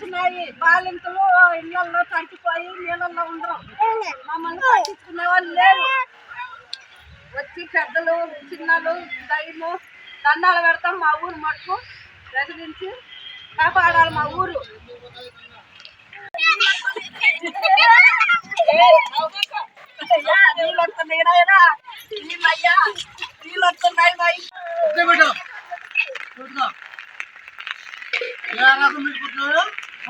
వచ్చినాయి బాలింతలు ఇళ్ళలో చంటిపోయి నీళ్ళల్లో ఉండరు. మమ్మల్ని పట్టించుకునే వాళ్ళు లేరు. వచ్చి పెద్దలు చిన్నలు దయ్యము దండాలు పెడతాం మా ఊరు మటుకు. ప్రజలించి కాపాడాలి మా ఊరు. అయ్యా, నీళ్ళు వస్తున్నాయి నాయనా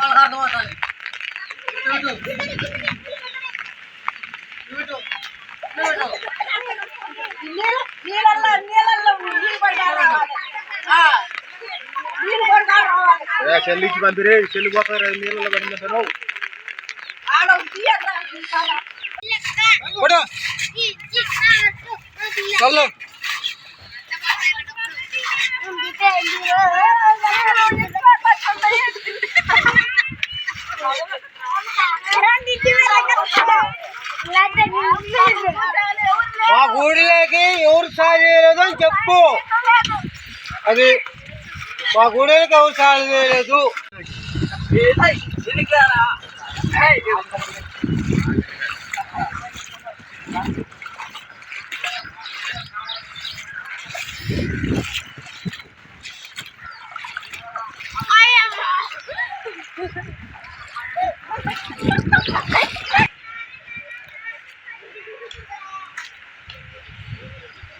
कर दो सारी बैठो बैठो बैठो नील नील नील नील पड़ा रहा हाँ नील पड़ा रहा ए चली की बंद चलो बीते लियो మా గుడిలోకి ఎవరు సాయం చేయలేదు అని చెప్పు. అది మా గుడిలోకి ఎవరు సాయం చేయలేదు.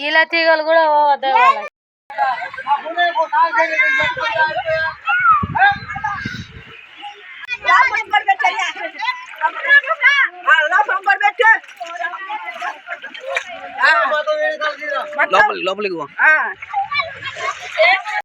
ఇలా తీగలు కూడా పోవద్దు లోపలికి లోపలికి